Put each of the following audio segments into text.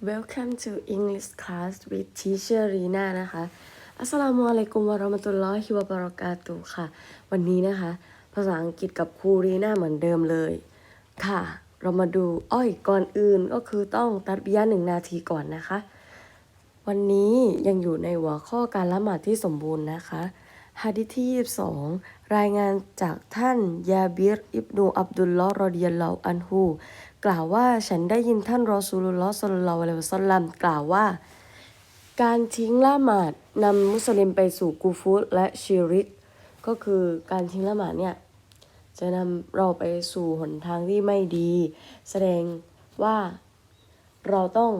Welcome to English class with teacher Rina นะคะ อัสลามุอะลัยกุมวะราะมะตุลลอฮิวะบะเรากาตุค่ะ วันนี้นะคะ ภาษาอังกฤษกับครูรีน่าเหมือนเดิมเลย ค่ะ เรามาดู อ้อยก่อนอื่นก็คือต้องตัดบิยะหนึ่งนาทีก่อนนะคะ วันนี้ยังอยู่ในหัวข้อการละหมาดที่สมบูรณ์นะคะ ฮะดิษที่ 22 รายงานจากท่านยาบิรอิบนูอับดุลลอฮ์รอดิยัลลอฮอันฮูกล่าวว่าฉันได้ยินท่านรอซูลุลลอฮ์ศ็อลลัลอฮุอะลัยวะซัลลัมกล่าวว่า การทิ้งละหมาดนำมุสลิมไปสู่กูฟุรและชิริกก็คือการทิ้งละหมาดเนี่ย จะนำเราไปสู่หนทางที่ไม่ดี แสดงว่าเราต้อง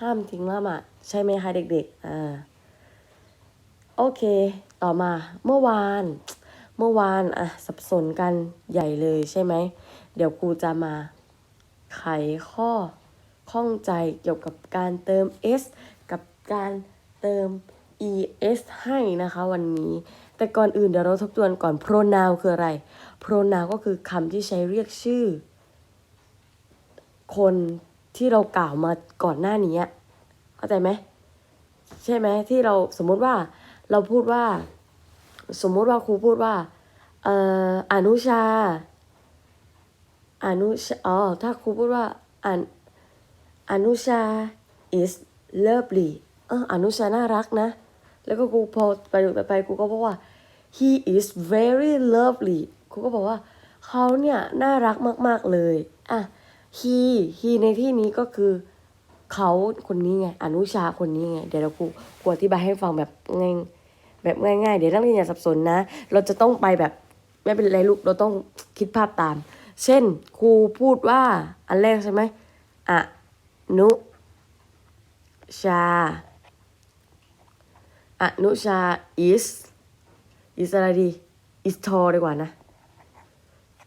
ห้ามทิ้งละหมาดใช่ไหมคะเด็กๆอ่าโอเค ต่อมาเมื่อวาน เมื่อวานอะสับสนกันใหญ่เลยใช่ไหม เดี๋ยวครูจะมาไขข้อข้องใจเกี่ยวกับการเติม s กับการเติม es ให้นะคะวันนี้ แต่ก่อนอื่นเดี๋ยวเราทบทวนก่อน pronoun คืออะไร pronoun ก็คือคำที่ใช้เรียกชื่อ คนที่เรากล่าวมาก่อนหน้านี้เข้าใจไหมใช่ไหมที่เราสมมติว่า เราพูดว่า สมมุติว่าครูพูดว่าเอ่ออนุชาอนุชาอ๋อถ้าครูพูดว่าอนอนุชา is lovely เอออนุชาน่ารักนะ แล้วก็ครูพอไปดูไปครูก็บอกว่า he is very lovely ครูก็บอกว่าเขาเนี่ยน่ารักมาก ๆ เลย อะ he he ในที่นี้ก็คือเขาคนนี้ไง อนุชาคนนี้ไง เดี๋ยวเราครูครูอธิบายให้ฟังแบบง่าย แบบง่ายๆ เดี๋ยวนักเรียนอย่าสับสนนะ เราจะต้องไปแบบไม่เป็นไรลูกเราต้องคิดภาพตาม เช่นครูพูดว่าอันแรกใช่ไหมอะนุชาอนุชา is is อะไรดี is tall ดีกว่านะ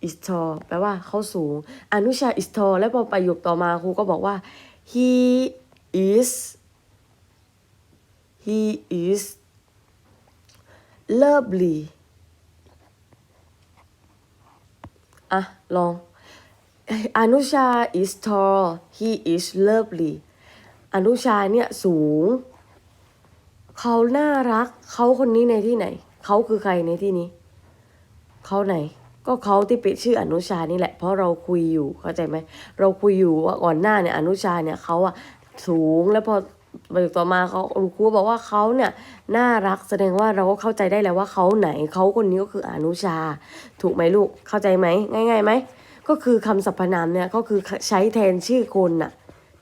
is tall แปลว่าเขาสูง อนุชา is tall แล้วพอประโยคต่อมาครูก็บอกว่า he is he is lovely อะ ลองอนุชา is tall he is lovely อนุชาเนี่ยสูง เขาน่ารัก เขาคนนี้ในที่ไหน เขาคือใครในที่นี้ เขาไหน ก็เขาที่เป็นชื่ออนุชานี่แหละ เพราะเราคุยอยู่เข้าใจไหม เราคุยอยู่ว่าก่อนหน้าเนี่ยอนุชาเนี่ยเขาอะสูงแล้วพอ ประโยคต่อมาเขาครูบอกว่าเขาเนี่ยน่ารักแสดงว่าเราก็เข้าใจได้แล้วว่าเขาไหนเขาคนนี้ก็คืออนุชา ถูกไหมลูกเข้าใจไหมง่ายๆไหมก็คือคำสรรพนามเนี่ยก็คือใช้แทนชื่อคนน่ะ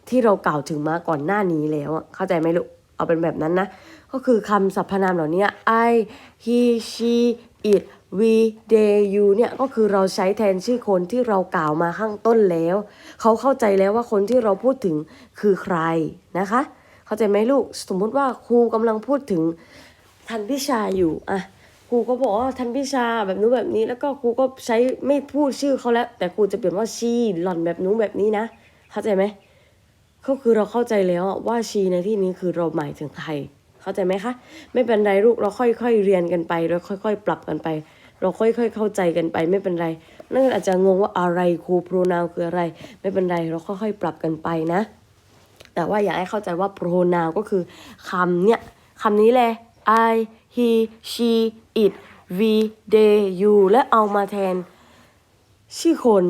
ที่เรากล่าวถึงมาก่อนหน้านี้แล้วอะเข้าใจไหมลูกเอาเป็นแบบนั้นนะ ก็คือคำสรรพนามเหล่านี้ I he she it we they you เนี่ยก็คือเราใช้แทนชื่อคนที่เรากล่าวมาข้างต้นแล้ว เขาเข้าใจแล้วว่าคนที่เราพูดถึงคือใครนะคะ เข้าใจไหมลูก สมมุติว่าครูกำลังพูดถึงทันพิชาอยู่อะครูก็บอกว่าทันพิชาแบบนู้นแบบนี้ แล้วก็ครูก็ใช้ไม่พูดชื่อเขาแล้ว แต่ครูจะเปลี่ยนว่าชีหล่อนแบบนู้นแบบนี้นะ เข้าใจไหมก็คือเราเข้าใจแล้วอะว่าชีในที่นี้คือเราหมายถึงใคร เข้าใจไหมคะ ไม่เป็นไรลูกเราค่อยๆเรียนกันไปเราค่อย ๆ ปรับกันไป เราค่อยๆเข้าใจกันไป ไม่เป็นไรนักเรียนอาจจะงงว่าอะไรครู pronoun คืออะไร ไม่เป็นไรเราค่อยๆปรับกันไปนะ แต่ว่าอยากให้เข้าใจว่า pronoun ก็คือคำเนี่ยคำนี้แหละ I he she it we they you และเอามาแทน ชื่อคน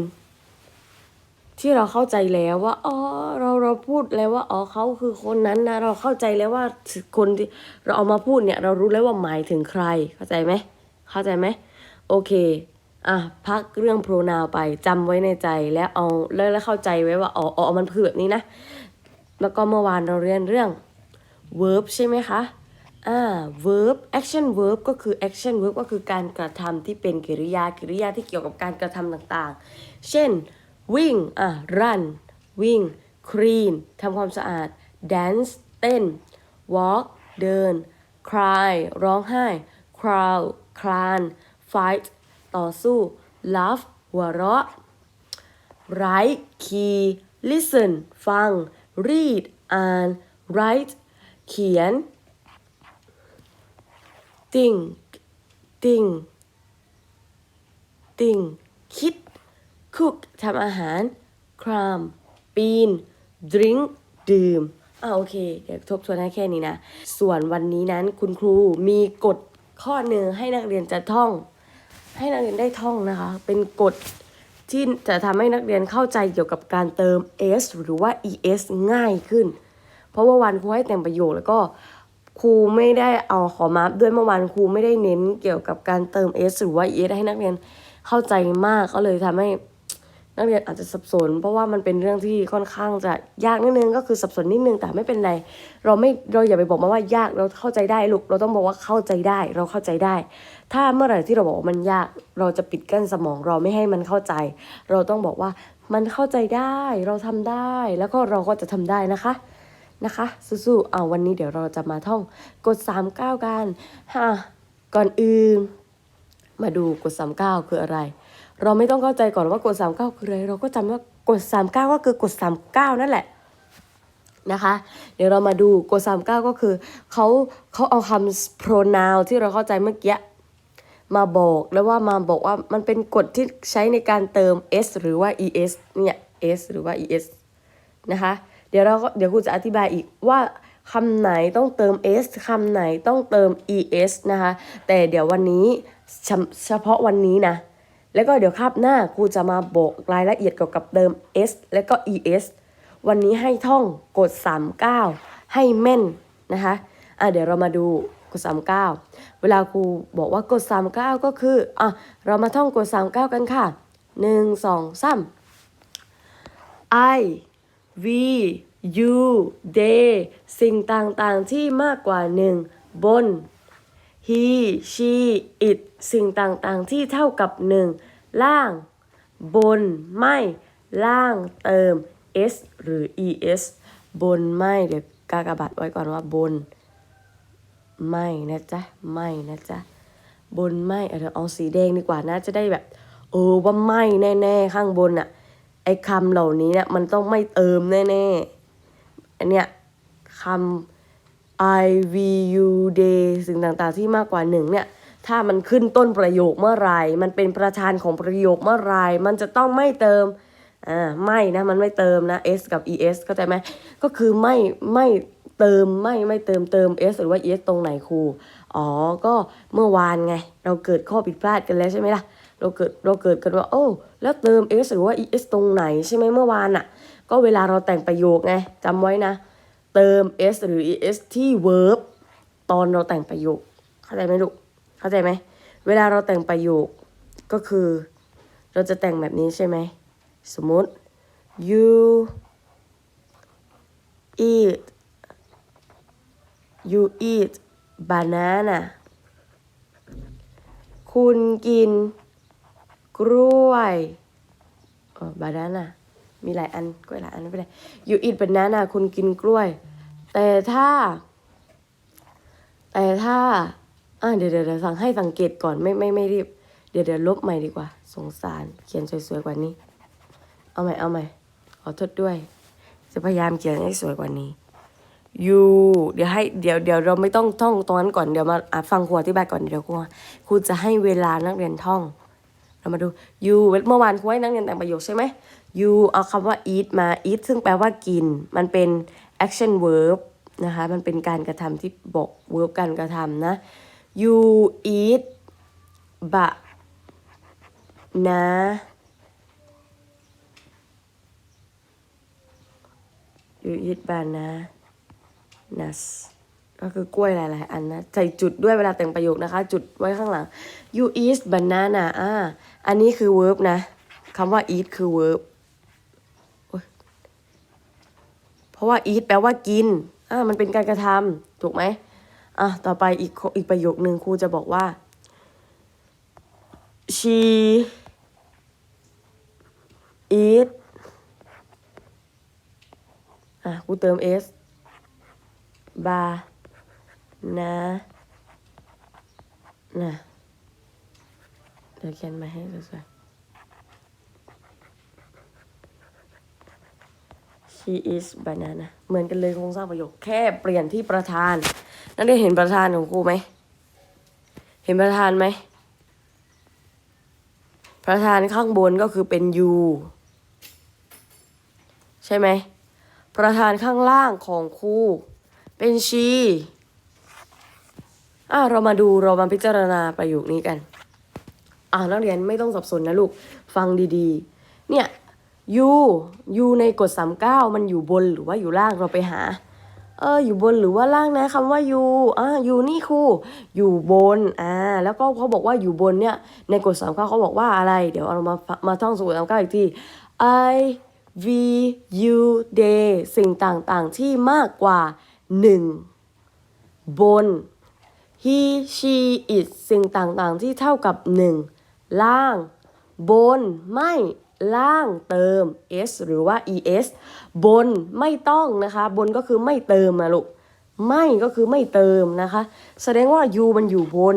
ที่เราเข้าใจแล้วว่าอ๋อเราเราพูดแล้วว่าอ๋อเขาคือคนนั้นนะเราเข้าใจแล้วว่าคนที่เราเอามาพูดเนี่ย เรารู้แล้วว่าหมายถึงใครเข้าใจไหมเข้าใจไหมโอเคอะพักเรื่อง pronoun ไปจำไว้ในใจแล้วเอาแล้วแล้วเข้าใจไว้ว่าอ๋ออ๋อมันคือแบบนี้นะ แล้วก็เมื่อวานเราเรียนเรื่อง verb ใช่ไหมคะ อ่า verb action verb ก็คือ action verb ก็คือการกระทำที่เป็นกริยา กริยาที่เกี่ยวกับการกระทำต่างๆ เช่น วิ่ง อะ run วิ่ง clean ทำความสะอาด dance เต้น walk เดิน cry ร้องไห้ crawl คลาน fight ต่อสู้ laugh หัวเราะ write คีย์ listen ฟัง read อ่าน write เขียน think think think คิด cook ทำอาหาร cram ปีน drink ดื่มอ่าโอเค เดี๋ยวทบทวนให้แค่นี้นะ ส่วนวันนี้นั้นคุณครูมีกฎข้อหนึ่งให้นักเรียนจะท่อง ให้นักเรียนได้ท่องนะคะ เป็นกฎ ที่จะทำให้นักเรียนเข้าใจเกี่ยวกับการเติม s หรือว่า es ง่ายขึ้น เพราะว่าวันครูให้แต่งประโยคแล้วก็ครูไม่ได้เอาขอมาร์คด้วยเมื่อวานครูไม่ได้เน้นเกี่ยวกับการเติม s หรือว่า es ให้นักเรียนเข้าใจมากก็เลยทำให้นักเรียนอาจจะสับสน เพราะว่ามันเป็นเรื่องที่ค่อนข้างจะยากนิดนึงก็คือสับสนนิดนึงแต่ไม่เป็นไร เราไม่เราอย่าไปบอกมาว่ายากเราเข้าใจได้ลูกเราต้องบอกว่าเข้าใจได้ เราเข้าใจได้ ถ้าเมื่อไหร่ที่เราบอกว่ามันยาก เราจะปิดกั้นสมองเราไม่ให้มันเข้าใจ เราต้องบอกว่ามันเข้าใจได้ เราทำได้ แล้วก็เราก็จะทำได้นะคะนะคะสู้ๆเอาวันนี้เดี๋ยวเราจะมาท่องกด3ก้ากันฮะก่อนอื่นมาดูกฎ39คืออะไร เราไม่ต้องเข้าใจก่อนว่ากฎ39คืออะไร เราก็จำว่ากฎ39ก็คือกฎ39นั่นแหละนะคะ เดี๋ยวเรามาดูกฎ39ก็คือเขาเขาเอาคำ pronoun ที่เราเข้าใจเมื่อกี้ มาบอกแล้วว่ามาบอกว่ามันเป็นกฎที่ใช้ในการเติม s หรือว่า es เนี่ย s หรือว่า es นะคะ เดี๋ยวเราก็เดี๋ยวครูจะอธิบายอีกว่าคำไหนต้องเติม s คำไหนต้องเติม es นะคะ แต่เดี๋ยววันนี้เฉเฉพาะวันนี้นะ แล้วก็เดี๋ยวคาบหน้าครูจะมาบอกรายละเอียดเกี่ยวกับเติม s และก็ es วันนี้ให้ท่องกด 39 ให้แม่นนะคะ อะเดี๋ยวเรามาดู กด39 เวลาครูบอกว่ากด39 ก็คืออะเรามาท่องกด39 กันค่ะ 1 2 3 I we you they สิ่งต่างๆที่มากกว่าหนึ่งบน he she it สิ่งต่างๆที่เท่ากับหนึ่งล่าง บนไม่ ล่างเติม s หรือ es บนไม่เดี๋ยวกากบาทไว้ก่อนว่าบน ไม่นะจ๊ะ ไม่นะจ๊ะ บนไม่เออเดี๋ยวเอาสีแดงดีกว่านะ จะได้แบบ เออว่าไม่แน่ๆข้างบนอะไอ้คำเหล่านี้เนี่ยมันต้องไม่เติมแน่ๆอันเนี้ยคำ I V U day สิ่งต่างๆที่มากกว่าหนึ่งเนี่ย ถ้ามันขึ้นต้นประโยคเมื่อไรมันเป็นประธานของประโยคเมื่อไรมันจะต้องไม่เติมอ่าไม่นะมันไม่เติมนะ s กับ es เข้าใจไหมก็คือไม่ไม่ เติมไม่ไม่เติมเติม s หรือว่า es ตรงไหนครู อ๋อ ก็เมื่อวานไง เราเกิดข้อผิดพลาดกันแล้วใช่ไหมล่ะ เราเกิดเราเกิดกันว่า โอ้ แล้วเติม s หรือว่า es ตรงไหนใช่ไหมเมื่อวานอะก็เวลาเราแต่งประโยคไงจำไว้นะ เติม s หรือ es ที่ verb ตอนเราแต่งประโยค เข้าใจไหมลูก เข้าใจไหม เวลาเราแต่งประโยคก็คือ เราจะแต่งแบบนี้ใช่ไหม สมมติ you eat you eat banana คุณกิน กล้วยเออบานาน่ามีหลายอันกล้วยหลายอันไม่เป็นไร you eat banana คุณกินกล้วย แต่ถ้า แต่ถ้าอะเดี๋ยวเดี๋ยวเดี๋ยวสั่งให้สังเกตก่อนไม่ไม่ไม่รีบ เดี๋ยวเดี๋ยวลบใหม่ดีกว่า สงสาร เขียนสวยๆกว่านี้ เอาใหม่เอาใหม่ขอโทษด้วย จะพยายามเขียนให้สวยกว่านี้ you เดี๋ยวให้เดี๋ยวเดี๋ยวเราไม่ต้องท่องตรงนั้นก่อนเดี๋ยวมาฟังครูอธิบายก่อนเดี๋ยวครูครูจะให้เวลานักเรียนท่อง เรามาดู you เมื่อวานครูให้นักเรียนแต่งประโยคใช่ไหม you เอาคำว่า eat มา eat ซึ่งแปลว่ากิน มันเป็น action verb นะคะมันเป็นการกระทำที่บอก verb การกระทำนะ you eat บะนะ you eat nas ก็คือกล้วยหลาย ๆ อันนะ ใส่จุดด้วยเวลาแต่งประโยคนะคะ จุดไว้ข้างหลัง you eat banana อ่าอันนี้คือ verb นะคำว่า eat คือ verb เพราะว่า eat แปลว่ากินอ่ามันเป็นการกระทำถูกไหมอะต่อไปอีกอีกประโยคนึงครูจะบอกว่า she eat อะกูเติม s บานะนะเดี๋ยวเขียนมาให้สวยๆ she is banana เหมือนกันเลยโครงสร้างประโยคแค่เปลี่ยนที่ประธาน นักเรียนเห็นประธานของครูไหม เห็นประธานไหม ประธานข้างบนก็คือเป็น you ใช่ไหม ประธานข้างล่างของครู เป็น she อะเรามาดูเรามาพิจารณาประโยคนี้กัน อ่านักเรียนไม่ต้องสับสนนะลูก ฟังดีๆ เนี่ย you you ในกฎ39มันอยู่บนหรือว่าอยู่ล่างเราไปหา เอออยู่บนหรือว่าล่างนะคำว่า you อ่า you นี่ครูอยู่บนอ่าแล้วก็เขาบอกว่าอยู่บนเนี่ยในกฎ39เก้าเขาบอกว่าอะไร เดี๋ยวเรามามาท่องสูตรสามเกฎ39อีกที I V U they สิ่งต่างๆที่มากกว่า 1บน he she it สิ่งต่างๆ ที่เท่ากับ1ล่าง บนไม่ล่างเติม s หรือว่า es บนไม่ต้องนะคะ บนก็คือไม่เติมนะลูกไม่ก็คือไม่เติมนะคะ แสดงว่า you มันอยู่บน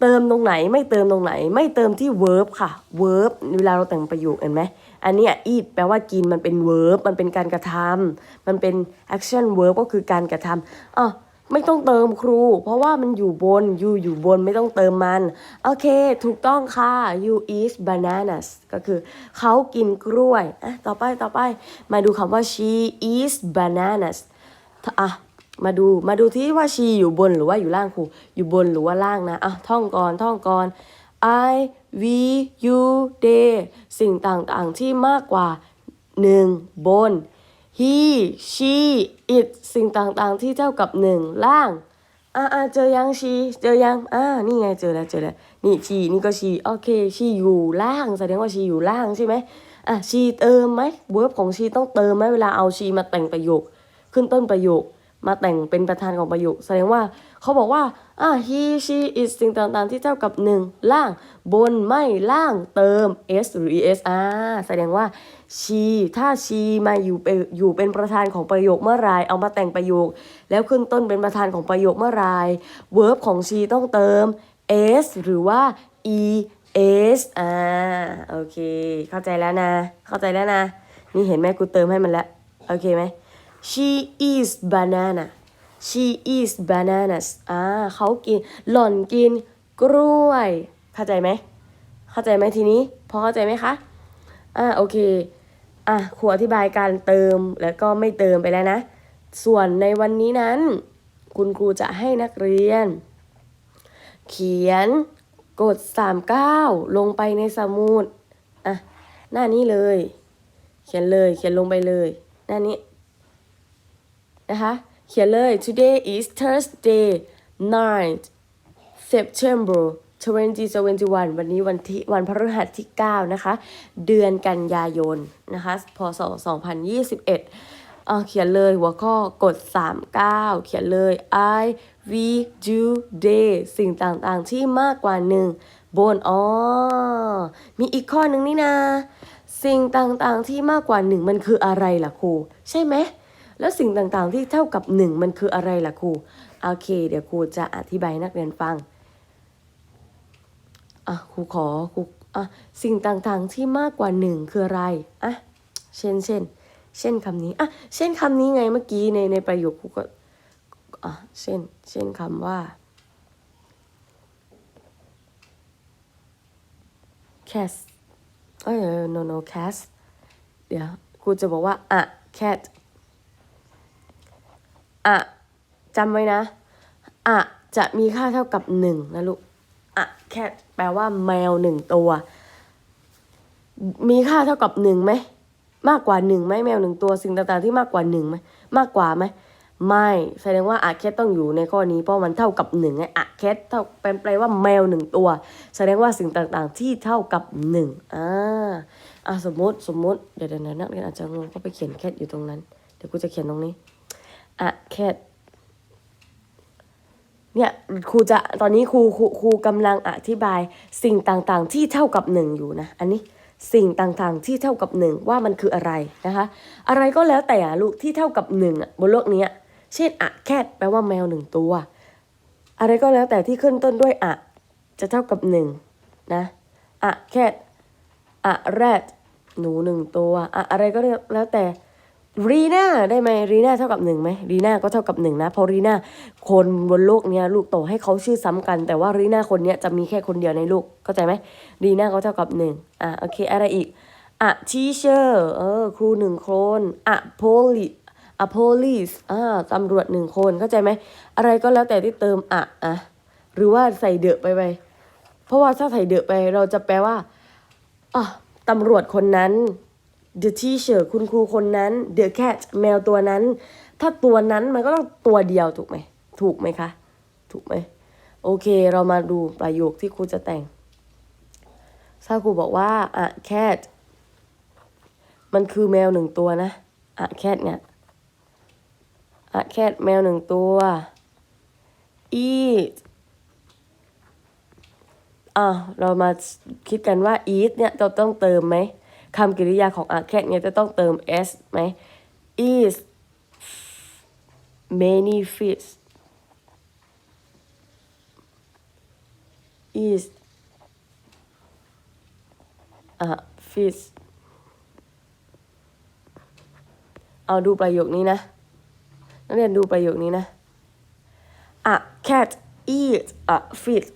เติมตรงไหนไม่เติมตรงไหน ไม่เติมที่ verb ค่ะ verb เวลาเราแต่งประโยคเห็นไหม อันเนี้ย eat แปลว่ากินมันเป็น verb มันเป็นการกระทำมันเป็น action verb ก็คือการกระทำอะไม่ต้องเติมครู เพราะว่ามันอยู่บน you อยู่บนไม่ต้องเติมมัน โอเค ถูกต้องค่ะ you eat bananas ก็คือเขากินกล้วยอะต่อไปต่อไป มาดูคำว่า she eats bananas อะมาดูมาดูที่ว่าชีอยู่บนหรือว่าอยู่ล่างครูอยู่บนหรือว่าล่างนะอะท่องก่อนท่องก่อน I we you they สิ่งต่างๆที่มากกว่า 1 บน he she it สิ่งต่างๆที่เท่ากับ 1 ล่างอ่าอ่าเจอยังชีเจอยังอ่านี่ไงเจอแล้วเจอแล้วนี่ชีนี่ก็ชีโอเคชีอยู่ล่างแสดงว่าชีอยู่ล่างใช่ไหมอะชีเติมไหมเวิร์บของชีต้องเติมไหมเวลาเอาชีมาแต่งประโยค ขึ้นต้นประโยค มาแต่งเป็นประธานของประโยค แสดงว่าเขาบอกว่าอ่า he she it สิ่งต่างๆ ที่เท่ากับ 1 ล่าง บนไม่ล่างเติม s หรือ es อ่าแสดงว่า she ถ้า she มาอยู่เป็นอยู่เป็นประธานของประโยคเมื่อไรเอามาแต่งประโยค แล้วขึ้นต้นเป็นประธานของประโยคเมื่อไร verb ของ she ต้องเติม s หรือว่า es อ่าโอเค เข้าใจแล้วนะ เข้าใจแล้วนะ นี่เห็นไหมกูเติมให้มันแล้ว โอเคไหม she eats banana she eats bananas อ่าเขากินหล่อนกินกล้วย เข้าใจไหม เข้าใจไหมทีนี้ พอเข้าใจไหมคะ อ่าโอเค อะครูอธิบายการเติมแล้วก็ไม่เติมไปแล้วนะ ส่วนในวันนี้นั้น คุณครูจะให้นักเรียน เขียนกด 39 ลงไปในสมุด อะ หน้านี้เลย เขียนเลย เขียนลงไปเลย หน้านี้ นะคะ เขียนเลย today is Thursday 9th September 2021 วันนี้วันที่วันพฤหัสที่ 9 นะคะ เดือนกันยายนนะคะ พศ 2021เอ่อเขียนเลยหัวข้อกด 39 เขียนเลย I we do they สิ่งต่างๆที่มากกว่า1บนอ๋อ มีอีกข้อหนึ่งนี่นะ สิ่งต่างๆที่มากกว่า1มันคืออะไรล่ะครู ใช่ไหม แล้วสิ่งต่างๆที่เท่ากับ 1 มันคืออะไรล่ะครูโอเค เดี๋ยวครูจะอธิบายนักเรียนฟังอะครูขอครูอะสิ่งต่างๆที่มากกว่าหนึ่งคืออะไรอะเช่นเช่นเช่นคำนี้อะเช่นคำนี้ไงเมื่อกี้ในในประโยคครูก็อะเช่นเช่นคำว่า cat เอ้ย no no cat เดี๋ยวครูจะบอกว่าอะ cat อะจำไว้นะอะจะมีค่าเท่ากับหนึ่งนะลูกอะ cat แปลว่าแมวหนึ่งตัว มีค่าเท่ากับหนึ่งไหมมากกว่าหนึ่งไหมแมวหนึ่งตัวสิ่งต่างๆที่มากกว่าหนึ่งไหมมากกว่าไหมไม่แสดงว่าอะแคทต้องอยู่ในข้อนี้เพราะมันเท่ากับหนึ่งไงอะแคทเท่าเป็นแปลว่าแมวหนึ่งตัว แสดงว่าสิ่งต่างๆที่เท่ากับหนึ่งอ่าอะสมมติสมมติเดี๋ยวเดี๋ยวนักเรียนอาจจะงงก็ไปเขียนแคทอยู่ตรงนั้น เดี๋ยวกูจะเขียนตรงนี้ อะแคทเนี่ยครูจะตอนนี้ครูครูครูกำลังอธิบายสิ่งต่างๆ ที่เท่ากับหนึ่งอยู่นะ อันนี้สิ่งต่างๆ ที่เท่ากับหนึ่งว่ามันคืออะไรนะคะ อะไรก็แล้วแต่ลูกที่เท่ากับหนึ่งอะบนโลกนี้เช่นอะแคทแปลว่าแมวหนึ่งตัว อะไรก็แล้วแต่ที่ขึ้นต้นด้วยอะ จะเท่ากับหนึ่งนะอะแคทอะแรดหนูหนึ่งตัวอะอะไรก็แล้วแต่ รีน่าได้ไหมรีน่าเท่ากับหนึ่งไหมรีน่าก็เท่ากับหนึ่งนะเพราะรีน่าคนบนโลกเนี้ยลูกโตให้เขาชื่อซ้ำกัน แต่ว่ารีน่าคนเนี้ยจะมีแค่คนเดียวในโลกเข้าใจไหมรีน่าก็เท่ากับหนึ่งอะโอเคอะไรอีกอะทีเชอร์เออครูหนึ่งคนอะโพลิ a police อ่าตำรวจหนึ่งคนเข้าใจไหมอะไรก็แล้วแต่ที่เติมอะอะหรือว่าใส่เดอะไปไปเพราะว่าถ้าใส่เดอะไปเราจะแปลว่าอะตำรวจคนนั้น the teacher คุณครูคนนั้น the cat แมวตัวนั้น ถ้าตัวนั้นมันก็ต้องตัวเดียวถูกไหม ถูกไหมคะ ถูกไหม โอเค เรามาดูประโยคที่ครูจะแต่ง ถ้าครูบอกว่าอะ cat มันคือแมวหนึ่งตัวนะอะ cat เนี่ยอะ cat แมวหนึ่งตัว eat อะเรามาคิดกันว่า eat เนี่ยจะต้องเติมไหม คำกริยาของ a cat เนี่ยจะต้องเติม s ไหม is many fish is a fish เอาดูประโยคนี้นะ นักเรียนดูประโยคนี้นะ A cat eats a fish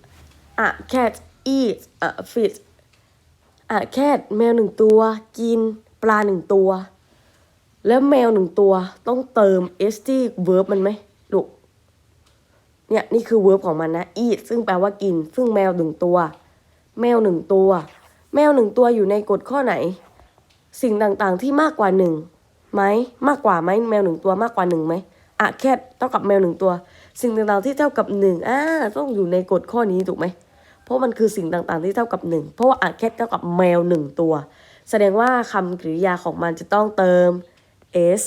A cat eats a fish A cat แมวหนึ่งตัว กินปลาหนึ่งตัว แล้วแมวหนึ่งตัวต้องเติม s ที่ verb มันไหมลูกเนี่ยนี่คือ verb ของมันนะ eat ซึ่งแปลว่ากิน ซึ่งแมวหนึ่งตัว แมวหนึ่งตัว แมวหนึ่งตัวอยู่ในกฎข้อไหน สิ่งต่างๆที่มากกว่าหนึ่งไหมมากกว่าไหมแมวหนึ่งตัวมากกว่าหนึ่งไหมอะแค่เท่ากับแมวหนึ่งตัว สิ่งต่างๆที่เท่ากับหนึ่งอ่าต้องอยู่ในกฎข้อนี้ถูกไหม ราะมันคือสิ่งต่างๆที่เท่ากับหนึ่งเพราะว่าอะแค่เท่ากับแมวหนึ่งตัว แสดงว่าคำกริยาของมันจะต้องเติม s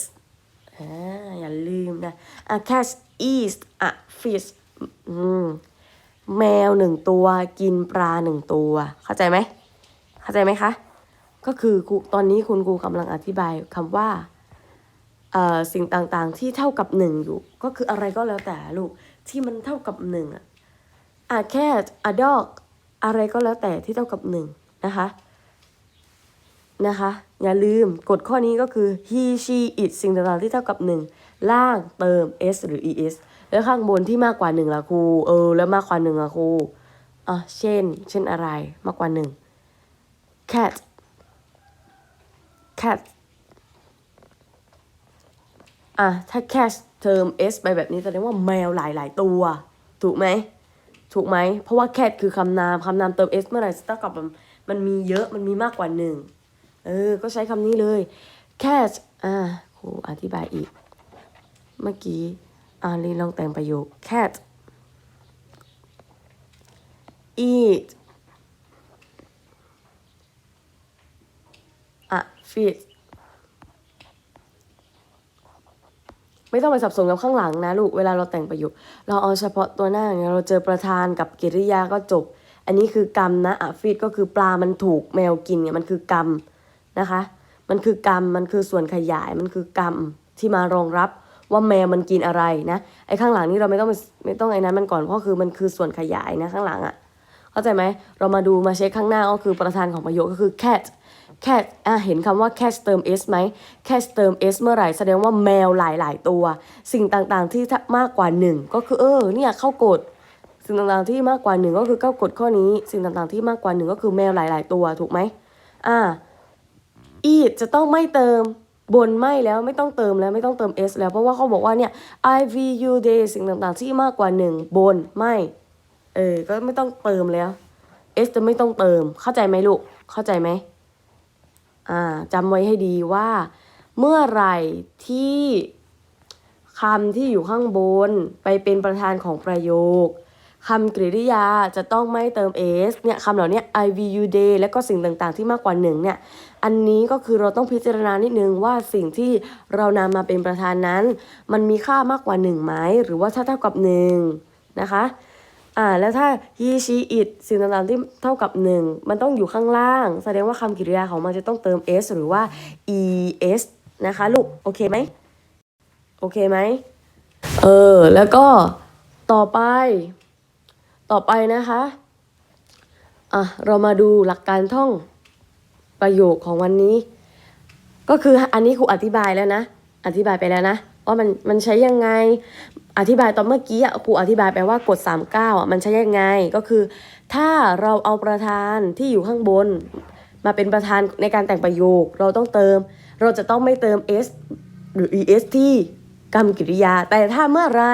อ่าอย่าลืมนะ a cat eats a fish แมวหนึ่งตัวกินปลาหนึ่งตัว เข้าใจไหมเข้าใจไหมคะ ก็คือครูตอนนี้คุณครูกำลังอธิบายคำว่าสิ่งต่างๆที่เท่ากับหนึ่งอยู่ ก็คืออะไรก็แล้วแต่ลูกที่มันเท่ากับหนึ่งอะ a cat a dog อะไรก็แล้วแต่ที่เท่ากับหนึ่งนะคะนะคะ อย่าลืมกฎข้อนี้ก็คือ he she it สิ่งต่างๆที่เท่ากับหนึ่งล่างเติม s หรือ es แล้วข้างบนที่มากกว่าหนึ่งล่ะครูเออ แล้วมากกว่าหนึ่งล่ะครูอะเช่น เช่นอะไรมากกว่าหนึ่ง cat cat อะถ้า cat เติม s ไปแบบนี้แสดงว่าแมวหลาย ๆ ตัว ถูกไหม ถูกไหม เพราะว่า cat คือคำนามคำนามเติม s เมื่อไหร่เท่ากับมันมีเยอะมันมีมากกว่าหนึ่งเออ ก็ใช้คำนี้เลย cat อ่าครูอธิบายอีก เมื่อกี้อ่าลีลองแต่งประโยค cat eat a fish ไม่ต้องไปสับสนกับข้างหลังนะลูก เวลาเราแต่งประโยค เราเอาเฉพาะตัวหน้าเนี่ยเราเจอประธานกับกริยาก็จบ อันนี้คือกรรมนะอะฟีดก็คือปลามันถูกแมวกินเนี่ยมันคือกรรมนะคะ มันคือกรรม มันคือส่วนขยาย มันคือกรรมที่มารองรับว่าแมวมันกินอะไรนะ ไอ้ข้างหลังนี่เราไม่ต้องไไม่ต้องไอ้นั้นมันก่อนเพราะคือมันคือส่วนขยายนะข้างหลังอะเข้าใจไหม เรามาดูมาเช็คข้างหน้าก็คือประธานของประโยคก็คือ cat cat อ่เห็นคำว่า cat เติม s ไหม cat เติม s เมื่อไหร่แสดงว่าแมวหลาย ๆ ตัว สิ่งต่างๆที่มากกว่าหนึ่งก็คือเออเนี่ยเข้ากฎสิ่งต่างๆที่มากกว่าหนึ่งก็คือเข้ากฎข้อนี้ สิ่งต่างๆที่มากกว่าหนึ่งก็คือแมวหลาย ๆ ตัวถูกไหมอ่า eat จะต้องไม่เติมบนไม่แล้วไม่ต้องเติมแล้วไม่ต้องเติม s แล้วเพราะว่าเขาบอกว่าเนี่ย i v u day สิ่งต่างๆที่มากกว่าหนึ่งบนไม่เออก็ไม่ต้องเติมแล้ว s จะไม่ต้องเติมเข้าใจไหมลูกเข้าใจไหม จำไว้ให้ดีว่าเมื่อไรที่คำที่อยู่ข้างบนไปเป็นประธานของประโยคคำกริยาจะต้องไม่เติม s เนี่ยคำเหล่านี้ i v u day และก็สิ่งต่างๆ ที่มากกว่าหนึ่งเนี่ยอันนี้ก็คือเราต้องพิจารณานิดนึงว่าสิ่งที่เรานำมาเป็นประธานนั้น มันมีค่ามากกว่าหนึ่งไหมหรือว่าถ้าเท่ากับหนึ่งนะคะ อ่าแล้วถ้า he she it สิ่งต่างๆที่เท่ากับหนึ่งมันต้องอยู่ข้างล่าง แสดงว่าคำกริยาของมันจะต้องเติม s หรือว่า es นะคะลูก โอเคไหมโอเคไหมเออ แล้วก็ต่อไป ต่อไปนะคะ อะ เรามาดูหลักการท่องประโยคของวันนี้ ก็คืออันนี้ครูอธิบายแล้วนะ อธิบายไปแล้วนะ ว่ามันมันใช้ยังไง อธิบายตอนเมื่อกี้อะครูอธิบายไปว่ากฎ39อะมันใช้ยังไงก็คือ ถ้าเราเอาประธานที่อยู่ข้างบน มาเป็นประธานในการแต่งประโยค เราต้องเติม เราจะต้องไม่เติม s หรือ es ที่กรรมกริยา แต่ถ้าเมื่อไร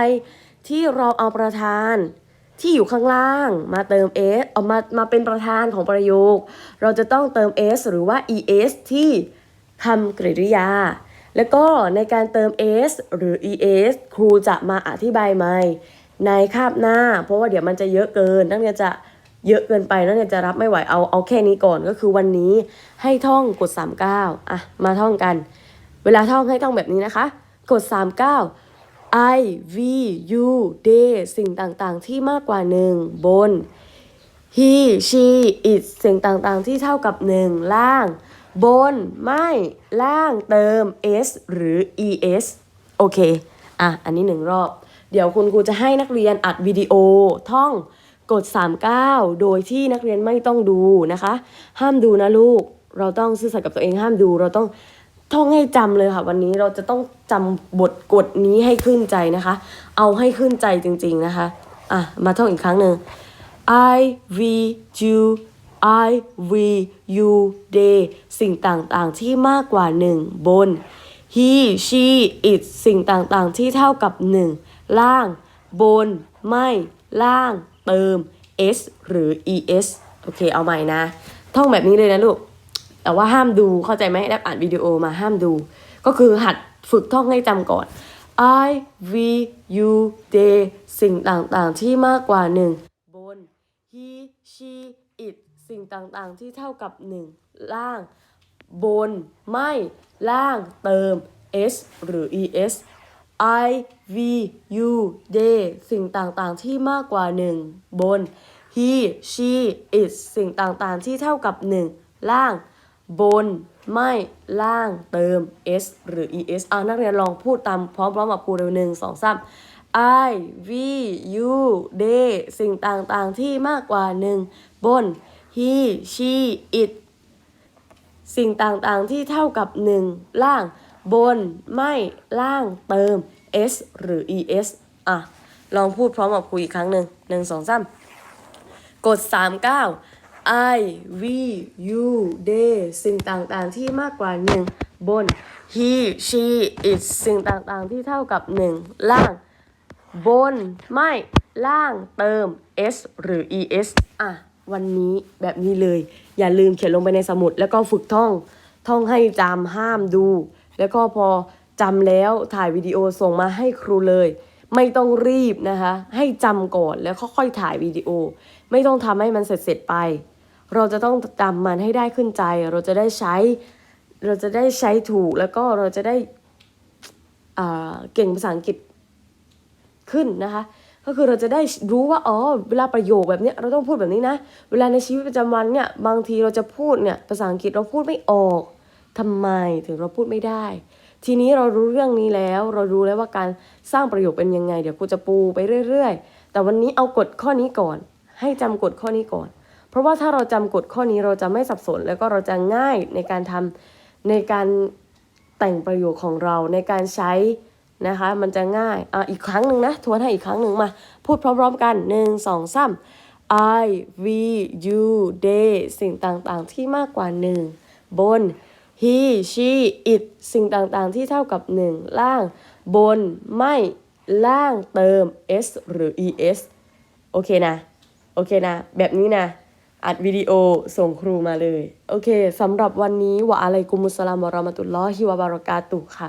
ที่เราเอาประธานที่อยู่ข้างล่างมาเติม s เอามามาเป็นประธานของประโยค เราจะต้องเติม s หรือว่า es ที่คำกริยา แล้วก็ในการเติม s หรือ es ครูจะมาอธิบายใหม่ในคาบหน้า เพราะว่าเดี๋ยวมันจะเยอะเกิน นักเรียนจะเยอะเกินไปนักเรียนจะรับไม่ไหวเอาเอาแค่นี้ก่อนก็คือวันนี้ให้ท่องกด 39อะมาท่องกัน เวลาท่องให้ท่องแบบนี้นะคะ กด 39 I V U they สิ่งต่างๆ ที่มากกว่า 1 บน he she it สิ่งต่างๆ ที่เท่ากับ 1 ล่าง บน ไม่ ล่างเติม s หรือ es โอเค อะ อันนี้หนึ่งรอบ เดี๋ยวคุณครูจะให้นักเรียนอัดวิดีโอท่องกด 39 โดยที่นักเรียนไม่ต้องดูนะคะ ห้ามดูนะลูก เราต้องซื่อสัตย์กับตัวเองห้ามดู เราต้องท่องให้จำเลยค่ะ วันนี้เราจะต้องจำบทกฎนี้ให้ขึ้นใจนะคะ เอาให้ขึ้นใจจริง ๆนะคะ อะ มาท่องอีกครั้งหนึ่ง I V you I V you they สิ่งต่างๆ ที่มากกว่า 1 บน he she it สิ่งต่างๆ ที่เท่ากับ 1 ล่าง บน ไม่ ล่าง เติม s หรือ es โอเค เอาใหม่นะ ท่องแบบนี้เลยนะลูก แต่ว่าห้ามดูเข้าใจไหมแอปอ่านวิดีโอมาห้ามดู ก็คือหัดฝึกท่องให้จำก่อน I V you they สิ่งต่างๆ ที่มากกว่า 1 บน he she สิ่งต่างๆที่เท่ากับ 1 ล่าง บน ไม่ ล่าง เติม s หรือ es I V you they สิ่งต่างๆที่มากกว่า 1 บน he she it สิ่งต่างๆที่เท่ากับ 1 ล่าง บน ไม่ ล่าง เติม s หรือ es เอานักเรียนลองพูดตามพร้อมๆกับครูเร็วหนึ่งสองสาม I V you they สิ่งต่างๆที่มากกว่า 1 บน he she it สิ่งต่างๆที่เท่ากับ 1 ล่าง บน ไม่ล่างเติม s หรือ es อะ ลองพูดพร้อมกับครูอีกครั้งหนึ่งหนึ่งสองสามกด 39 I V you they สิ่งต่างๆที่มากกว่า 1 บน he she it สิ่งต่างๆที่เท่ากับ 1 ล่าง บน ไม่ล่างเติม s หรือ es อะ วันนี้แบบนี้เลย อย่าลืมเขียนลงไปในสมุด แล้วก็ฝึกท่อง ท่องให้จำห้ามดู แล้วก็พอจำแล้วถ่ายวิดีโอส่งมาให้ครูเลย ไม่ต้องรีบนะคะ ให้จำก่อนแล้วค่อยๆถ่ายวิดีโอ ไม่ต้องทำให้มันเสร็จๆไป เราจะต้องจำมันให้ได้ขึ้นใจ เราจะได้ใช้ เราจะได้ใช้ถูกแล้วก็เราจะได้เก่งภาษาอังกฤษขึ้นนะคะ ก็คือเราจะได้รู้ว่าอ๋อเวลาประโยคแบบนี้เราต้องพูดแบบนี้นะ เวลาในชีวิตประจำวันเนี่ยบางทีเราจะพูดเนี่ยภาษาอังกฤษเราพูดไม่ออกทำไมถึงเราพูดไม่ได้ ทีนี้เรารู้เรื่องนี้แล้ว เรารู้แล้วว่าการสร้างประโยคเป็นยังไง เดี๋ยวครูจะปูไปเรื่อย ๆ แต่วันนี้เอากฎข้อนี้ก่อน ให้จำกฎข้อนี้ก่อน เพราะว่าถ้าเราจำกฎข้อนี้เราจะไม่สับสน แล้วก็เราจะง่ายในการทำในการแต่งประโยคของเราในการใช้ นะคะ มันจะง่ายอะอีกครั้งหนึ่งนะ ทวนให้อีกครั้งหนึ่งมา พูดพร้อมๆกันหนึ่งสองสาม I we you they สิ่งต่างๆ ที่มากกว่าหนึ่งบน he she it สิ่งต่างๆ ที่เท่ากับหนึ่งล่าง บน ไม่ ล่างเติม s หรือ es โอเคนะ โอเคนะ แบบนี้นะอัดวิดีโอส่งครูมาเลย โอเคสำหรับวันนี้วะอะลัยกุมุสลามวะรามะตุลลอฮิวะบารากาตุค่ะ